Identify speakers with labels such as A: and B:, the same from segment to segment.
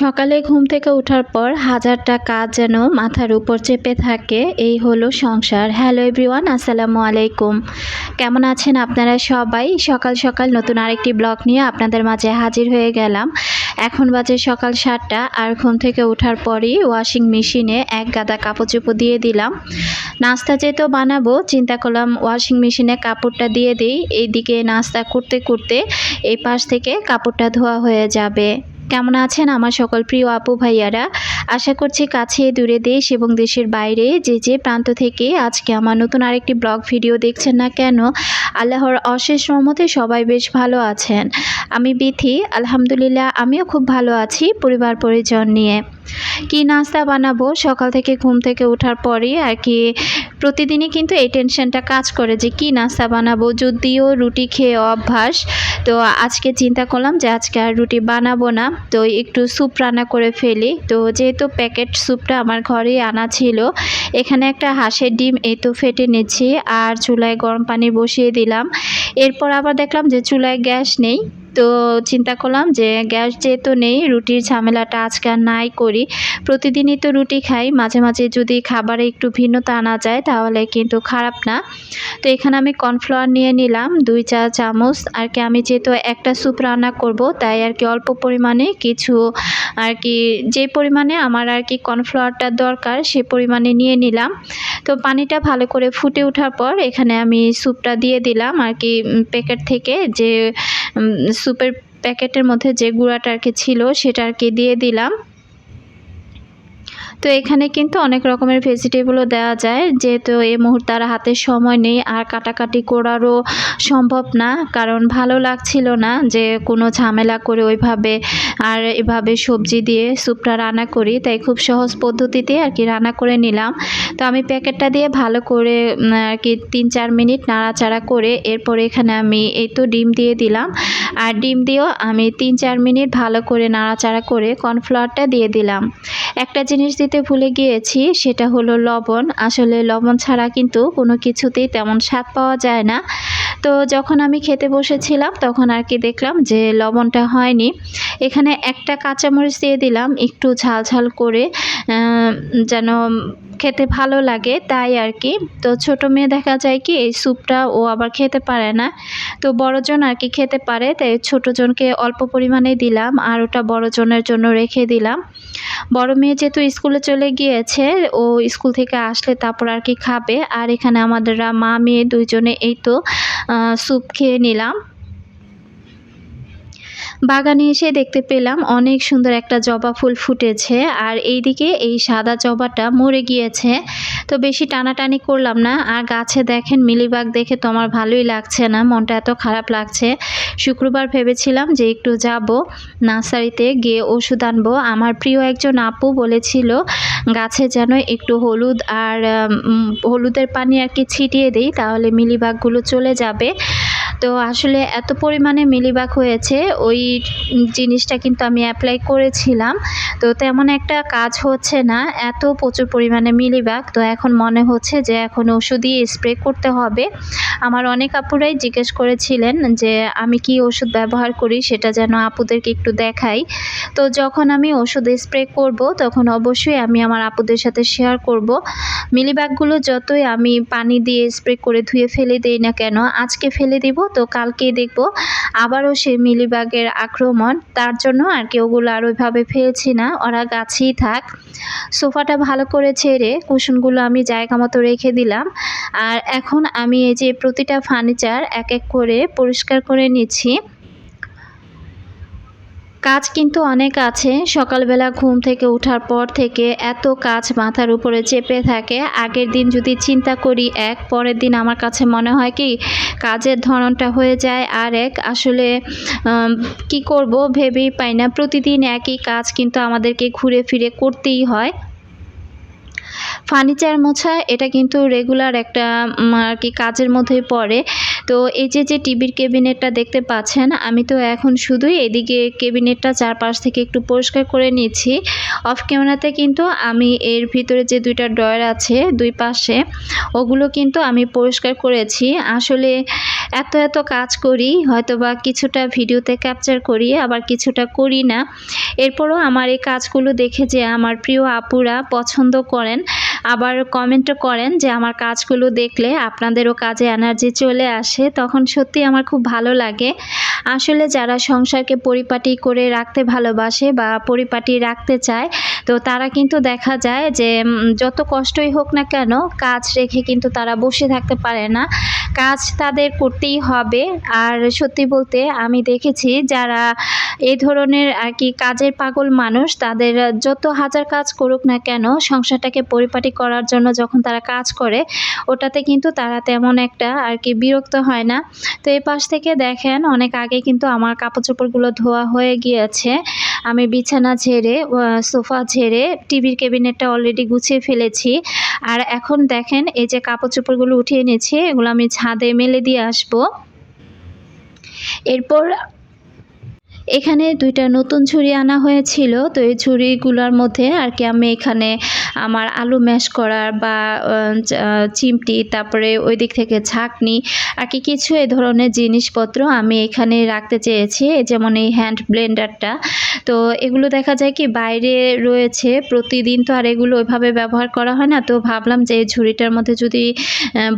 A: সকালে ঘুম থেকে ওঠার পর হাজারটা কাজ যেন মাথার উপর চেপে থাকে, এই হলো সংসার। হ্যালো এভরিওয়ান আসসালামু আলাইকুম। কেমন আছেন আপনারা সবাই? সকাল সকাল নতুন আরেকটি ব্লগ নিয়ে আপনাদের মাঝে হাজির হয়ে গেলাম। এখন বাজে সকাল সাতটা, আর ঘুম থেকে ওঠার পরই ওয়াশিং মেশিনে এক গাদা কাপড় চোপড় দিয়ে দিলাম। নাস্তা যেহেতু বানাবো, চিন্তা করলাম ওয়াশিং মেশিনে কাপড়টা দিয়ে দিই। এইদিকে নাস্তা করতে করতে এই পাশ থেকে কাপড়টা ধোয়া হয়ে যাবে। কেমন আছেন আমার সকল প্রিয় আপু ভাইয়ারা? আশা করছি কাছে, দূরে দেশ এবং দেশের বাইরে যে যে প্রান্ত থেকে আজকে আমার নতুন আরেকটি ব্লগ ভিডিও দেখছেন না কেন, আল্লাহর অশেষ রহমতে সবাই বেশ ভালো আছেন। আমি বিথি, আলহামদুলিল্লাহ, আমিও খুব ভালো আছি পরিবার পরিজন নিয়ে। কি নাস্তা বানাবো? সকাল থেকে ঘুম থেকে ওঠার পরই আর কি প্রতিদিনই কিন্তু এই টেনশনটা কাজ করে যে কি নাস্তা বানাবো? যদিও রুটি খেয়ে অভ্যাস, তো আজকে চিন্তা করলাম যে আজকে আর রুটি বানাবো না। তো একটু স্যুপ রান্না করে ফেলি। তো যেহেতু প্যাকেট স্যুপটা আমার ঘরেই আনা ছিল, এখানে একটা হাঁসের ডিম এই তো ফেটে নিচ্ছি আর চুলায় গরম পানি বসিয়ে দিলাম। এরপর আবার দেখলাম যে চুলায় গ্যাস নেই। তো চিন্তা করলাম যে গ্যাস যেহেতু নেই, রুটির ঝামেলাটা আজকে আর নাই করি। প্রতিদিনই তো রুটি খাই, মাঝে মাঝে যদি খাবারে একটু ভিন্নতা আনা যায় তাহলে কিন্তু খারাপ না। তো এখানে আমি কর্নফ্লাওয়ার নিয়ে নিলাম, দুই চা চামচ। আর কি আমি যেহেতু একটা স্যুপ রান্না করব, তাই আর কি অল্প পরিমাণে কিছু আর কি যে পরিমাণে আমার আর কি কর্নফ্লাওয়ারটা দরকার সে পরিমাণে নিয়ে নিলাম। তো পানিটা ভালো করে ফুটে ওঠার পর এখানে আমি স্যুপটা দিয়ে দিলাম আর কি প্যাকেট থেকে যে স্যুপের প্যাকেটের মধ্যে যে গুঁড়াটা আর কি ছিল সেটা আর কি দিয়ে দিলাম। তো এখানে কিন্তু অনেক রকমের ভেজিটেবলও দেওয়া যায়। যেহেতু এই মুহূর্তে আর হাতে সময় নেই, আর কাটাকাটি করারও সম্ভব না, কারণ ভালো লাগছিল না যে কোনো ঝামেলা করে ওইভাবে আর এভাবে সবজি দিয়ে স্যুপটা রান্না করি। তাই খুব সহজ পদ্ধতিতে আর কি রান্না করে নিলাম। তো আমি প্যাকেটটা দিয়ে ভালো করে আর কি তিন চার মিনিট নাড়াচাড়া করে এরপর এখানে আমি এই তো ডিম দিয়ে দিলাম। আর ডিম দিয়েও আমি তিন চার মিনিট ভালো করে নাড়াচাড়া করে কর্নফ্লাওয়ারটা দিয়ে দিলাম। একটা জিনিস দিতে ভুলে গিয়েছি, সেটা হলো লবণ। আসলে লবণ ছাড়া কিন্তু কোনো কিছুতেই তেমন স্বাদ পাওয়া যায় না। তো যখন আমি খেতে বসেছিলাম, তখন আর কি দেখলাম যে লবণটা হয়নি। এখানে একটা কাঁচামরিচ দিয়ে দিলাম, একটু ঝাল ঝাল করে যেন খেতে ভালো লাগে, তাই আর কি। তো ছোট মেয়ে দেখা যায় কি, এই স্যুপটা ও আবার খেতে পারে না। তো বড়জন আর কি খেতে পারে, তাই ছোটোজনকে অল্প পরিমাণে দিলাম আর ওটা বড়জনের জন্য রেখে দিলাম। বড় মেয়ে যেহেতু স্কুলে চলে গিয়েছে, ও স্কুল থেকে আসলে তারপর আর কি খাবে। আর এখানে আমাদের মা মেয়ে দুইজনে এই তো স্যুপ খেয়ে নিলাম। বাগানে এসে দেখতে পেলাম অনেক সুন্দর একটা জবা ফুল ফুটেছে আর এইদিকে এই সাদা জবাটা মরে গিয়েছে। তো বেশি টানাটানি করলাম না। আর গাছে দেখেন মিলিবাগ দেখে তো আমার ভালোই লাগছে না, মনটা এত খারাপ লাগছে। শুক্রবার ভেবেছিলাম যে একটু যাব, নার্সারিতে গিয়ে ওষুধ আনব। আমার প্রিয় একজন আপু বলেছিল, গাছে যেন একটু হলুদ আর হলুদের পানি আর কি ছিটিয়ে দিই, তাহলে মিলিবাগগুলো চলে যাবে। তো আসলে এত পরিমাণে মিলিবাগ হয়েছে, ওই জিনিসটা কিন্তু আমি অ্যাপ্লাই করেছিলাম। তো তেমন একটা কাজ হচ্ছে না, এত প্রচুর পরিমাণে মিলিবাগ। তো এখন মনে হচ্ছে যে এখন ওষুধ দিয়ে স্প্রে করতে হবে। আমার অনেক আপুরাই জিজ্ঞেস করেছিলেন যে আমি কি ওষুধ ব্যবহার করি, সেটা যেন আপুদেরকে একটু দেখাই। তো যখন আমি ওষুধ স্প্রে করব, তখন অবশ্যই আমি আমার আপুদের সাথে শেয়ার করব। মিলিবাগগুলো যতই আমি পানি দিয়ে স্প্রে করে ধুয়ে ফেলে দিই না কেন, আজকে ফেলে দিব তো কালকে দেখব। আবারও সে মিলিবাগের আক্রমণ। তার জন্য আর কি ওগুলো আর ওইভাবে ফেলছি না। ওরা গাছেই থাক। সোফাটা ভালো করে ছেড়ে কুশনগুলো আমি জায়গা মতো রেখে দিলাম। আর এখন আমি এই যে প্রতিটা ফার্নিচার এক এক করে পরিষ্কার করে নিচ্ছি। কাজ কিন্তু অনেক আছে। সকালবেলা ঘুম থেকে ওঠার পর থেকে এত কাজ মাথার উপরে চেপে থাকে। আগের দিন যদি চিন্তা করি এক, পরের দিন আমার কাছে মনে হয় কি কাজের ধরনটা হয়ে যায় আর এক। আসলে কি করব ভেবেই পাই না। প্রতিদিন একই কাজ কিন্তু আমাদেরকে ঘুরে ফিরে করতেই হয়। ফার্নিচার মোছা, এটা কিন্তু রেগুলার একটা আর কি কাজের মধ্যেই পড়ে। তো এই যে যে টিভির কেবিনেটটা দেখতে পাচ্ছেন, আমি তো এখন শুধুই এদিকে কেবিনেটটা চারপাশ থেকে একটু পরিষ্কার করে নিচ্ছি। অফ ক্যামেরাতে কিন্তু আমি এর ভিতরে যে দুইটা ড্রয়ার আছে দুই পাশে, ওগুলো কিন্তু আমি পরিষ্কার করেছি। আসলে এত এত কাজ করি হয়তো বা কিছুটা ভিডিওতে ক্যাপচার করি, আবার কিছুটা করি না। এরপরও আমার এই কাজগুলো দেখে যে আমার প্রিয় আপুরা পছন্দ করেন। আবার কমেন্টও করেন যে, আমার কাজগুলো দেখলে আপনাদেরও কাজে এনার্জি চলে আসে। তখন সত্যি আমার খুব ভালো লাগে। আসলে যারা সংসারকে পরিপাটি করে রাখতে ভালোবাসে বা পরিপাটি রাখতে চায় তো তারা কিন্তু দেখা যায় যে যত কষ্টই হোক না কেন, কাজ রেখে কিন্তু তারা বসে থাকতে পারে না। কাজ তাদের করতেই হবে। আর সত্যি বলতে আমি দেখেছি যারা এই ধরনের আর কি কাজের পাগল মানুষ, তাদের যত হাজার কাজ করুক না কেন, সংসারটাকে পরিপাটি করার জন্য যখন তারা কাজ করে, ওটাতে কিন্তু তারা তেমন একটা আর কি বিরক্ত হয় না। তো এই পাশ থেকে দেখেন, অনেক আগে কিন্তু আমার কাপড় চোপড়গুলো ধোয়া হয়ে গিয়েছে। আমি বিছানা ঝেড়ে সোফা ঝেড়ে টিভির ক্যাবিনেটটা অলরেডি গুছিয়ে ফেলেছি। আর এখন দেখেন, এই যে কাপড় চোপড়গুলো উঠিয়ে নিয়েছি এগুলো আমি ছাদে মেলে দিয়ে আসব। এরপর এখানে দুইটা নতুন ছুরি আনা হয়েছিল। তো এই ছুরিগুলোর মধ্যে আর কি আমি এখানে আমার আলু ম্যাশ করার বা চিমটি, তারপরে ওই দিক থেকে ছাকনি আর কি কিছু এ ধরনের জিনিসপত্র আমি এখানে রাখতে চেয়েছি। যেমন এই হ্যান্ড ব্লেন্ডারটা তো এগুলো দেখা যায় কি বাইরে রয়েছে, প্রতিদিন তো আর এগুলো ওইভাবে ব্যবহার করা হয় না। তো ভাবলাম যে এই ঝুড়িটার মধ্যে যদি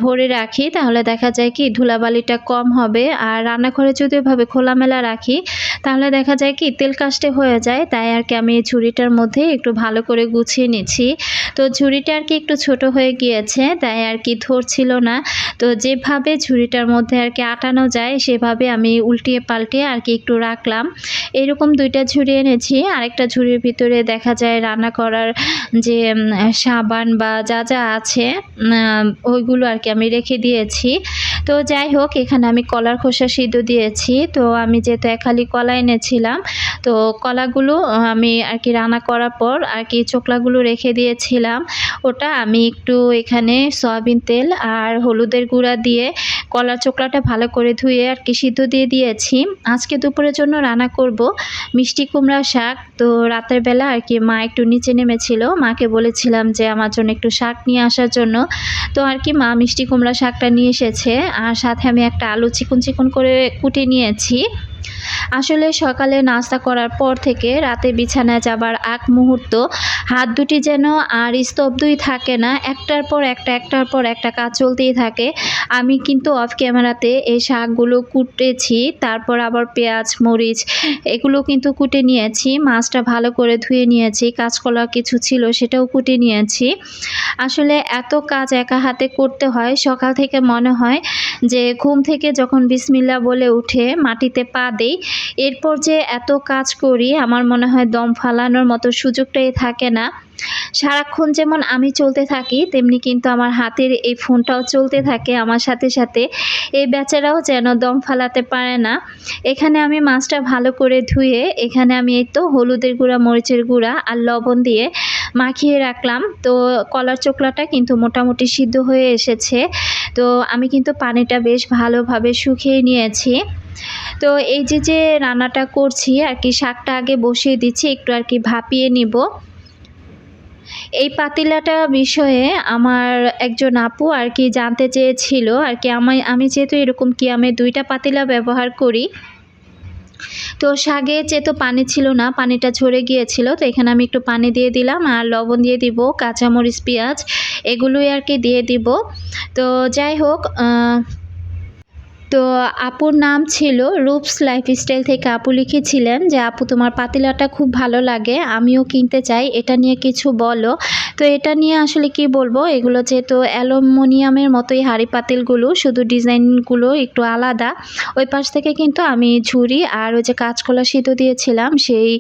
A: ভরে রাখি তাহলে দেখা যায় কি ধুলাবালিটা কম হবে। আর রান্নাঘরে যদি ওইভাবে খোলামেলা রাখি তাহলে দেখা যায় কি তেল কাস্টে হয়ে যায়, তাই আর কি আমি এই ঝুড়িটার মধ্যে একটু ভালো করে গুছিয়ে নিচ্ছি। তো ঝুড়িটা আর কি একটু ছোট হয়ে গিয়েছে, তাই আর কি ধরছিল না। তো যেভাবে ঝুড়িটার মধ্যে আর কি আটানো যায়, সেভাবে আমি উল্টিয়ে পাল্টিয়ে আর কি একটু রাখলাম। এরকম দুইটা ঝুড়ি এনেছি, আরেকটা ঝুড়ির ভিতরে দেখা যায় রান্না করার যে সাবান বা যা যা আছে ওইগুলো আর কি আমি রেখে দিয়েছি। তো যাই হোক, এখানে আমি কলার খোসা সিদ্ধ দিয়েছি। তো আমি যেহেতু একালি কলা এনেছিলাম। তো কলাগুলো আমি আর কি রান্না করার পর আর কি চোকলাগুলো রেখে দিয়েছিলাম। ওটা আমি একটু এখানে সয়াবিন তেল আর হলুদের গুঁড়া দিয়ে কলার চোকলাটা ভালো করে ধুয়ে আর কি সিদ্ধ দিয়ে দিয়েছি। আজকে দুপুরের জন্য রান্না করব মিষ্টি কুমড়া শাক। তো রাতের বেলা আর কি মা একটু নিচে নেমেছিল। মাকে বলেছিলাম যে আমার জন্য একটু শাক নিয়ে আসার জন্য। তো আর কি মা মিষ্টি কুমড়া শাকটা নিয়ে এসেছে। আর সাথে আমি একটা আলু চিকন চিকন করে কুটে নিয়েছি। আসলে সকালে নাস্তা করার পর থেকে রাতে বিছানায় যাবার এক মুহূর্ত, হাত দুটি যেন আর স্তব্ধই থাকে না, একটার পর একটা, একটার পর একটা কাজ চলতেই থাকে। আমি কিন্তু অফ ক্যামেরাতে এই শাকগুলো কুটেছি, তারপর আবার পেঁয়াজ, মরিচ এগুলো কিন্তু কুটে নিয়েছি, মাছটা ভালো করে ধুয়ে নিয়েছি, কাঁচকলা কিছু ছিল সেটাও কুটে নিয়েছি। আসলে এত কাজ একা হাতে করতে হয়, সকাল থেকে মনে হয় যে ঘুম থেকে যখন বিসমিল্লা বলে উঠে মাটিতে পা দেই এরপর যে এত কাজ করি, আমার মনে হয় দম ফালানোর মতো সুযোগটাই থাকে না। সারাক্ষণ যেমন আমি চলতে থাকি, তেমনি কিন্তু আমার হাতের এই ফোনটাও চলতে থাকে আমার সাথে সাথে। এই বেচারাও যেন দম ফালাতে পারে না। এখানে আমি মাছটা ভালো করে ধুয়ে, এখানে আমি এই তো হলুদের গুঁড়া, মরিচের গুঁড়া আর লবণ দিয়ে মাখিয়ে রাখলাম। তো কলার চোকলাটা কিন্তু মোটামুটি সিদ্ধ হয়ে এসেছে। তো আমি কিন্তু পানিটা বেশ ভালোভাবে শুকিয়ে নিয়েছি। তো এই যে যে রান্নাটা করছি, আর কি শাকটা আগে বসিয়ে দিচ্ছি, একটু আর কি ভাপিয়ে নিব। এই পাতিলাটা বিষয়ে আমার একজন আপু আর কি জানতে চেয়েছিল, আর কি আমি আমি যেহেতু এরকম কি আমি দুইটা পাতিলা ব্যবহার করি, তো শাগে যেহেতু পানি ছিল না, পানিটা ঝরে গিয়েছিল, তো এখানে আমি একটু পানি দিয়ে দিলাম, আর লবণ দিয়ে দিব, কাঁচামরিচ, পেঁয়াজ, এগুলোই আর কি দিয়ে দিব। তো যাই হোক তো আপুর নাম ছিল রূপস লাইফস্টাইল থেকে আপু লিখেছিলেন যে, আপু, তোমার পাতিলাটা খুব ভালো লাগে, আমিও কিনতে চাই, এটা নিয়ে কিছু বলো। তো এটা নিয়ে আসলে কি বলব? এগুলো যেহেতু অ্যালুমিনিয়ামের মতোই হাঁড়ি পাতিলগুলো, শুধু ডিজাইনগুলো একটু আলাদা। ওই পাশ থেকে কিন্তু আমি ঝুড়ি আর ওই যে কাঁচকলা সিদ্ধ দিয়েছিলাম, সেই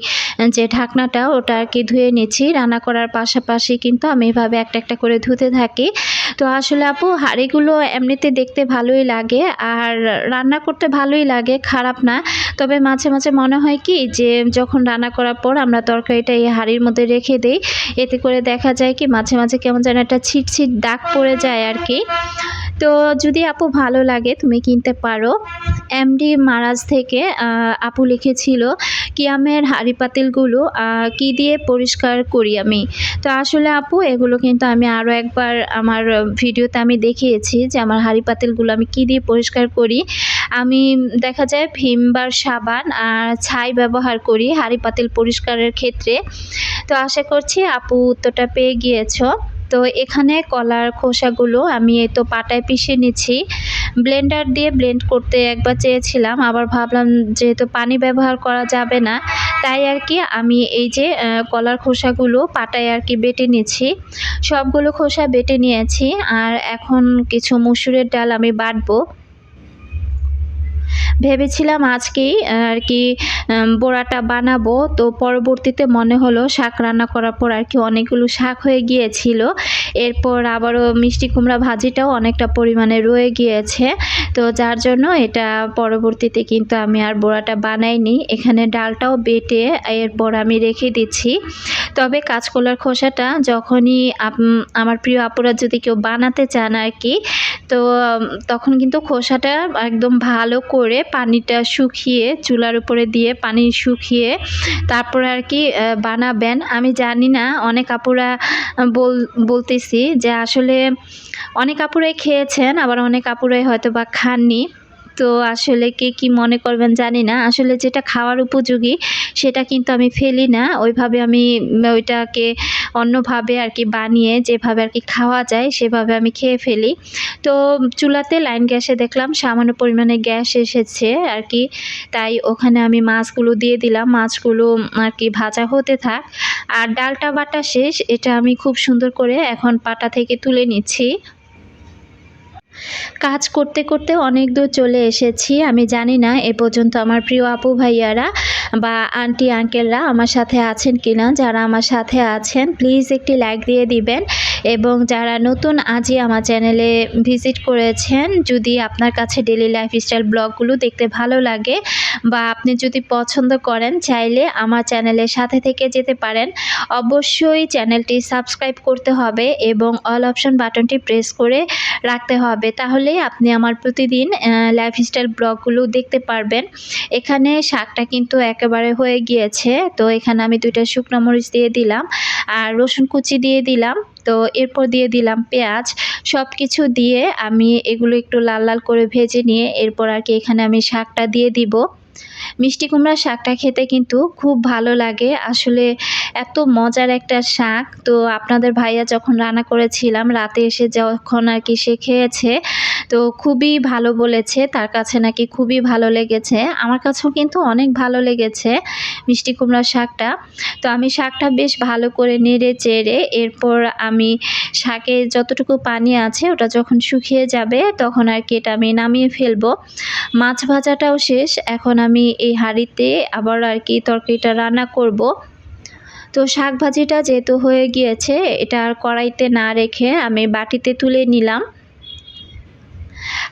A: যে ঢাকনাটা ওটা আর কি ধুয়ে নিচ্ছি। রান্না করার পাশাপাশি কিন্তু আমি এভাবে একটা একটা করে ধুতে থাকি। তো আসলে আপু, হাঁড়িগুলো এমনিতে দেখতে ভালোই লাগে আর রান্না করতে ভালোই লাগে, খারাপ না। তবে মাঝে মাঝে মনে হয় কি যে, যখন রান্না করার পর আমরা তরকারিটা এই হাঁড়ির মধ্যে রেখে দিই, এতে করে দেখা যায় কি, মাঝে মাঝে কেমন যেন একটা ছিট ছিট দাগ পড়ে যায় আর কি। তো যদি আপু ভালো লাগে, তুমি কিনতে পারো। এমডি মারাজ থেকে আপু লিখেছিল, কিয়ামের হাঁড়ি পাতিলগুলো কি দিয়ে পরিষ্কার করি আমি? তো আসলে আপু, এগুলো কিন্তু আমি আরও একবার আমার ভিডিওতে আমি দেখিয়েছি যে আমার হাঁড়ি পাতিলগুলো আমি কি দিয়ে পরিষ্কার করি। আমি দেখা যায় ভিমবার সাবান আর ছাই ব্যবহার করি হাঁড়ি পাতিল পরিষ্কারের ক্ষেত্রে। তো আশা করছি আপু উত্তরটা পেয়ে গিয়েছো। তো এখানে কলার খোসাগুলো আমি এই তো পাটায় পিষে নিচ্ছি। ব্লেন্ডার দিয়ে ব্লেন্ড করতে একবার চেয়েছিলাম, আবার ভাবলাম যেহেতু পানি ব্যবহার করা যাবে না, তাই আর কি আমি এই যে কলার খোসাগুলো পাটায় আর কি বেটে নিচ্ছি। সবগুলো খোসা বেটে নিয়েছি, আর এখন কিছু মুসুরের ডাল আমি বাটবো। ভেবেছিলাম আজকেই আর কি বড়াটা বানাবো। তো পরবর্তীতে মনে হলো শাক রান্না করার পর আর কি অনেকগুলো শাক হয়ে গিয়েছিল। এরপর আবারও মিষ্টি কুমড়া ভাজিটাও অনেকটা পরিমাণে রয়ে গিয়েছে। তো যার জন্য এটা পরবর্তীতে কিন্তু আমি আর বড়াটা বানাইনি। এখানে ডালটাও বেটে এরপর আমি রেখে দিচ্ছি। তবে কাঁচকলার খোসাটা যখনই আমার প্রিয় আপুরা যদি কেউ বানাতে চান আর কি, তো তখন কিন্তু খোসাটা একদম ভালো করে পানিটা শুকিয়ে চুলার উপরে দিয়ে পানি শুকিয়ে তারপরে আর কি বানাবেন। আমি জানি না, অনেক আপুরা বল, বলতেছি যে আসলে অনেক আপুরাই খেয়েছেন, আবার অনেক আপুরাই হয়তো বা খাননি। তো আসলে কে কি মনে করবেন জানি না। আসলে যেটা খাওয়ার উপযোগী, সেটা কিন্তু আমি ফেলি না। ওইভাবে আমি ওইটাকে অন্যভাবে আর কি বানিয়ে যেভাবে আর কি খাওয়া যায়, সেভাবে আমি খেয়ে ফেলি। তো চুলাতে লাইন গ্যাসে দেখলাম, সামান্য পরিমাণে গ্যাস এসেছে আর কি তাই ওখানে আমি মাছগুলো দিয়ে দিলাম। মাছগুলো আর কি ভাজা হতে থাক। আর ডালটা বাটা শেষ, এটা আমি খুব সুন্দর করে এখন পাটা থেকে তুলে নিচ্ছি। কাজ করতে করতে অনেক দূর চলে এসেছি। আমি জানি না, এ পর্যন্ত আমার প্রিয় আপু ভাইয়ারা বা আন্টি, আঙ্কেলরা আমার সাথে আছেন কিনা। যারা আমার সাথে আছেন প্লিজ একটি লাইক দিয়ে দিবেন এবং যারা নতুন আজই আমার চ্যানেলে ভিজিট করেছেন, যদি আপনার কাছে ডেলি লাইফস্টাইল ব্লগগুলো দেখতে ভালো লাগে বা আপনি যদি পছন্দ করেন, চাইলে আমার চ্যানেলের সাথে থেকে যেতে পারেন। অবশ্যই চ্যানেলটি সাবস্ক্রাইব করতে হবে এবং অল অপশন বাটনটি প্রেস করে রাখতে হবে। তাহলেই আপনি আমার প্রতিদিন লাইফস্টাইল ব্লগগুলো দেখতে পারবেন। এখানে শাকটা কিন্তু একেবারে হয়ে গিয়েছে, তো এখানে আমি দুইটা শুকনো মরিচ দিয়ে দিলাম, আর রসুন কুচি দিয়ে দিলাম, তো এরপর দিয়ে দিলাম পেঁয়াজ। সব কিছু দিয়ে আমি এগুলো একটু লাল লাল করে ভেজে নিয়ে, এরপর আর কি এখানে আমি শাকটা দিয়ে দিব। মিষ্টি কুমড়ার শাকটা খেতে কিন্তু খুব ভালো লাগে। আসলে এত মজার একটা শাক। তো আপনাদের ভাইয়া যখন রান্না করেছিলাম, রাতে এসে যখন আর কি সে খেয়েছে তো খুবই ভালো বলেছে, তার কাছে নাকি খুবই ভালো লেগেছে। আমার কাছেও কিন্তু অনেক ভালো লেগেছে মিষ্টি কুমড়ার শাকটা। তো আমি শাকটা বেশ ভালো করে নেড়ে চেড়ে এরপর আমি শাকে যতটুকু পানি আছে ওটা যখন শুকিয়ে যাবে তখন আর কি এটা আমি নামিয়ে ফেলব। মাছ ভাজাটাও শেষ, এখন আমি এই হাঁড়িতে আবার আর কি তরকারিটা রান্না করব। তো শাক ভাজিটা যেহেতু হয়ে গিয়েছে, এটা আর কড়াইতে না রেখে আমি বাটিতে তুলে নিলাম।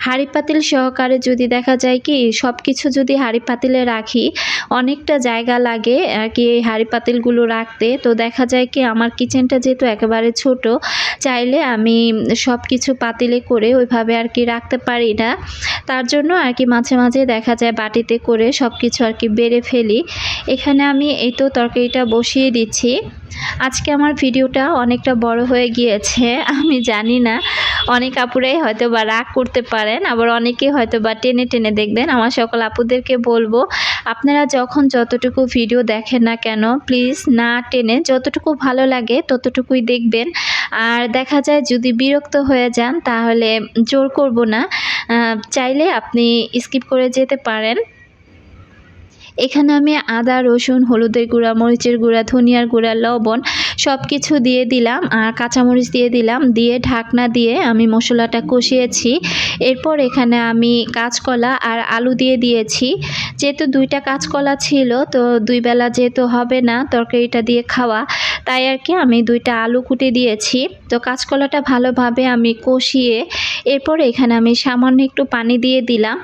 A: হাঁড়ি পাতিল সহকারে যদি দেখা যায় কি সব কিছু যদি হাঁড়ি পাতিলে রাখি, অনেকটা জায়গা লাগে আর কি এই হাঁড়ি পাতিলগুলো রাখতে। তো দেখা যায় কি, আমার কিচেনটা যেহেতু একেবারে ছোট, চাইলে আমি সব কিছু পাতিলে করে ওইভাবে আর কি রাখতে পারি না। তার জন্য আর কি মাঝে মাঝে দেখা যায় বাটিতে করে সব কিছু আর কি বেড়ে ফেলি। এখানে আমি এই তো তরকারিটা বসিয়ে দিচ্ছি। আজকে আমার ভিডিওটা অনেকটা বড় হয়ে গিয়েছে, আমি জানি না। অনেক আপুরাই হয়তো বা রাগ করতে পারেন, আবার অনেকে হয়তো বা টেনে টেনে দেখবেন। আমার সকল আপুদেরকে বলব, আপনারা যখন যতটুকু ভিডিও দেখেন না কেন প্লিজ না টেনে যতটুকু ভালো লাগে ততটুকুই দেখবেন। আর দেখা যায় যদি বিরক্ত হয়ে যান, তাহলে জোর করব না। চাইলে আপনি স্কিপ করে যেতে পারেন। এখানে আমি আদা রসুন হলুদের গুঁড়া মরিচের গুঁড়া ধনিয়ার গুঁড়া লবণ সব কিছু দিয়ে দিলাম, আর কাঁচামরিচ দিয়ে দিলাম, দিয়ে ঢাকনা দিয়ে আমি মশলাটা কষিয়েছি। এরপর এখানে আমি কাঁচকলা আর আলু দিয়ে দিয়েছি। যেহেতু দুইটা কাঁচকলা ছিল, তো দুই বেলা যেহেতু হবে না, তরকারিটা দিয়ে খাওয়া, তাই আর কি আমি দুইটা আলু কুটে দিয়েছি। তো কাঁচকলাটা ভালোভাবে আমি কষিয়ে, এরপর এখানে আমি সামান্য একটু পানি দিয়ে দিলাম।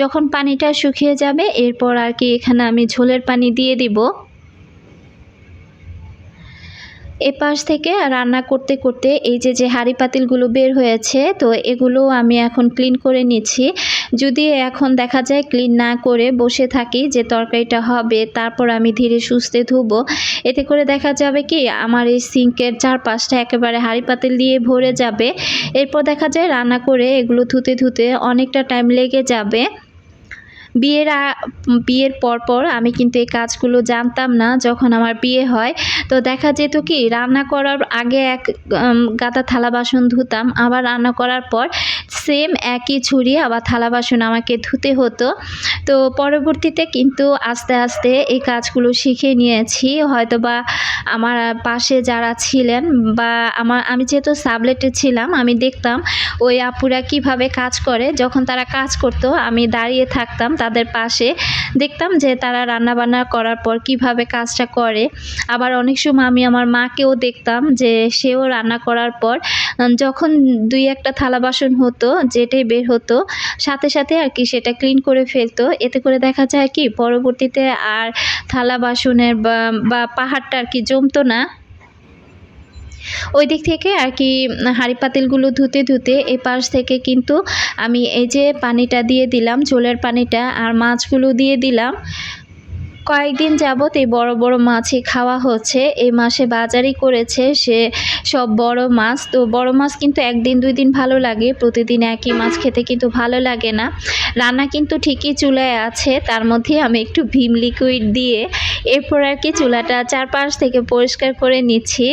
A: যখন পানিটা শুকিয়ে যাবে, এরপর আর কি এখানে আমি ঝোলের পানি দিয়ে দিব। এপাশ থেকে রান্না করতে করতে এই যে যে হাঁড়ি পাতিলগুলো বের হয়েছে, তো এগুলো আমি এখন ক্লিন করে নিচ্ছি। যদি এখন দেখা যায় ক্লিন না করে বসে থাকি যে তরকারিটা হবে, তারপর আমি ধীরে সুস্থে ধুবো। এতে করে দেখা যাবে কি, আমার এই সিঙ্কের চারপাশটা একেবারে হাঁড়ি পাতিল দিয়ে ভরে যাবে। এরপর দেখা যায় রান্না করে এগুলো ধুতে ধুতে অনেকটা টাইম লেগে যাবে। বিয়ের বিয়ের পরপর পর আমি কিন্তু এই কাজগুলো জানতাম না যখন আমার বিয়ে হয়। তো দেখা যেত কি, রান্না করার আগে এক গাদা থালা বাসন ধুতাম, আবার রান্না করার পর সেম একই ছুরি, আবার থালা বাসন আমাকে ধুতে হতো। তো পরবর্তীতে কিন্তু আস্তে আস্তে এই কাজগুলো শিখে নিয়েছি। হয়তো বা আমার পাশে যারা ছিলেন বা আমার, আমি যেহেতু সাবলেটে ছিলাম, আমি দেখতাম ওই আপুরা কীভাবে কাজ করে। যখন তারা কাজ করতো, আমি দাঁড়িয়ে থাকতাম তাদের পাশে। দেখতাম যে তারা রান্না বান্না করার পর কীভাবে কাজটা করে। আবার অনেক সময় আমি আমার মাকেও দেখতাম যে সেও রান্না করার পর, যখন দুই একটা থালা বাসন হতো যেটাই বের হতো, সাথে সাথে আর কি সেটা ক্লিন করে ফেলতো। এতে করে দেখা যায় কি, পরবর্তীতে আর থালা বাসনের বা পাহাড়টা আর কি জমতো না। ওই দিক থেকে আর কি হাঁড়ি পাতিলগুলো ধুতে ধুতে এই পাশ থেকে কিন্তু আমি এই যে পানিটা দিয়ে দিলাম চোলের পানিটা আর মাছগুলো দিয়ে দিলাম। কয়েকদিন যাবত এই বড় বড় মাছই খাওয়া হচ্ছে। এই মাসে বাজারই করেছে সে সব বড় মাছ। তো বড় মাছ কিন্তু একদিন, দুই দিন ভালো লাগে। প্রতিদিন একই মাছ খেতে কিন্তু ভালো লাগে না। রান্না কিন্তু ঠিকই চুলায় আছে। তার মধ্যে আমি একটু ভীম লিকুইড দিয়ে এরপর আর কি চুলাটা চারপাশ থেকে পরিষ্কার করে নিচ্ছি।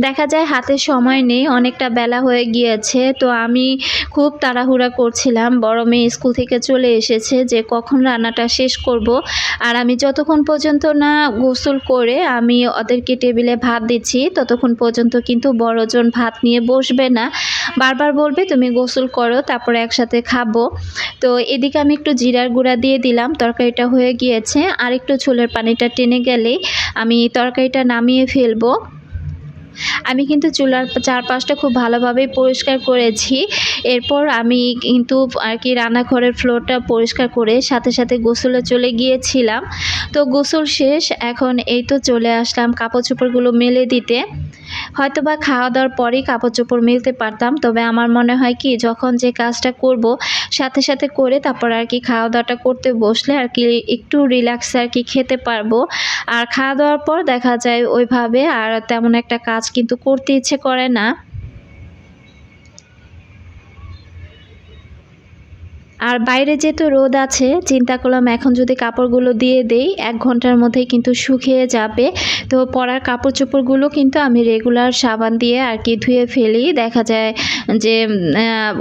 A: দেখা যায় হাতে সময় নেই, অনেকটা বেলা হয়ে গিয়েছে, তো আমি খুব তাড়াহুড়া করছিলাম। বড় মেয়ে স্কুল থেকে চলে এসেছে যে, কখন রান্নাটা শেষ করব? আর আমি যতক্ষণ পর্যন্ত না গোসল করে আমি ওদেরকে টেবিলে ভাত দিচ্ছি, ততক্ষণ পর্যন্ত কিন্তু বড়জন ভাত নিয়ে বসবে না। বারবার বলবে, তুমি গোসল করো, তারপরে একসাথে খাব। তো এদিকে আমি একটু জিরার গুঁড়া দিয়ে দিলাম, তরকারিটা হয়ে গিয়েছে। আর একটু ছোলের পানিটা টেনে গেলেই আমি তরকারিটা নামিয়ে ফেলব। আমি কিন্তু চুলার চারপাশটা খুব ভালোভাবেই পরিষ্কার করেছি। এরপর আমি কিন্তু আর কি রান্নাঘরের ফ্লোরটা পরিষ্কার করে সাথে সাথে গোসলে চলে গিয়েছিলাম। তো গোসল শেষ, এখন এই তো চলে আসলাম কাপড় চোপড়গুলো মেলে দিতে। হয়তো বা খাওয়া দাওয়ার পরেই কাপড় চোপড় মিলতে পারতাম, তবে আমার মনে হয় কি, যখন যে কাজটা করব, সাথে সাথে করে তারপর আর কি খাওয়া দাওয়াটা করতে বসলে আর কি একটু রিল্যাক্স আর কি খেতে পারব। আর খাওয়া দাওয়ার পর দেখা যায় ওইভাবে আর তেমন একটা কাজ কিন্তু করতে ইচ্ছে করে না। আর বাইরে যেহেতু রোদ আছে, চিন্তা করলাম এখন যদি কাপড়গুলো দিয়ে দেই, এক ঘণ্টার মধ্যেই কিন্তু শুকিয়ে যাবে। তো পরার কাপড় চোপড়গুলো কিন্তু আমি রেগুলার সাবান দিয়ে আর কি ধুয়ে ফেলি। দেখা যায় যে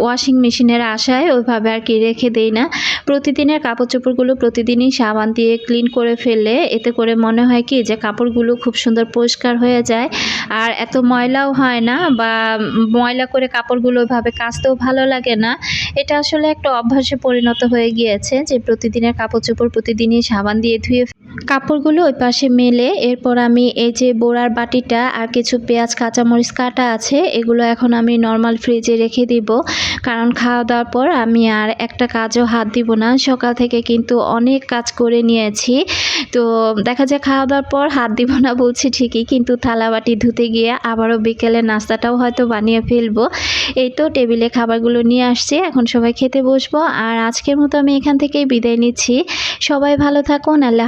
A: ওয়াশিং মেশিনের আশায় ওইভাবে আর কি রেখে দেই না। প্রতিদিনের কাপড় চোপড়গুলো প্রতিদিনই সাবান দিয়ে ক্লিন করে ফেললে এতে করে মনে হয় কি যে, কাপড়গুলো খুব সুন্দর পরিষ্কার হয়ে যায়। আর এত ময়লাও হয় না বা ময়লা করে কাপড়গুলো ওইভাবে কাচতেও ভালো লাগে না। এটা আসলে একটা অভ্যাসে পরিণত হয়ে গিয়েছে যে প্রতিদিনের কাপড় চোপড় প্রতিদিনই সাবান দিয়ে ধুয়ে কাপড়গুলো ওই পাশে মেলে, এরপর আমি এই যে বোড়ার বাটিটা আর কিছু পেঁয়াজ, কাঁচামরিচ কাটা আছে, এগুলো এখন আমি নর্মাল ফ্রিজে রেখে দিব। কারণ খাওয়া দাওয়ার পর আমি আর একটা কাজও হাত দিব না। সকাল থেকে কিন্তু অনেক কাজ করে নিয়েছি। তো দেখা যায় খাওয়া দাওয়ার পর হাত দিব না বলছি ঠিকই, কিন্তু থালা বাটি ধুতে গিয়ে আবারও বিকেলে নাস্তাটাও হয়তো বানিয়ে ফেলব। এই তো টেবিলে খাবারগুলো নিয়ে আসছি, এখন সবাই খেতে বসবো। আর আজকের মতো আমি এখান থেকেই বিদায় নিচ্ছি। সবাই ভালো থাকুন, আল্লাহ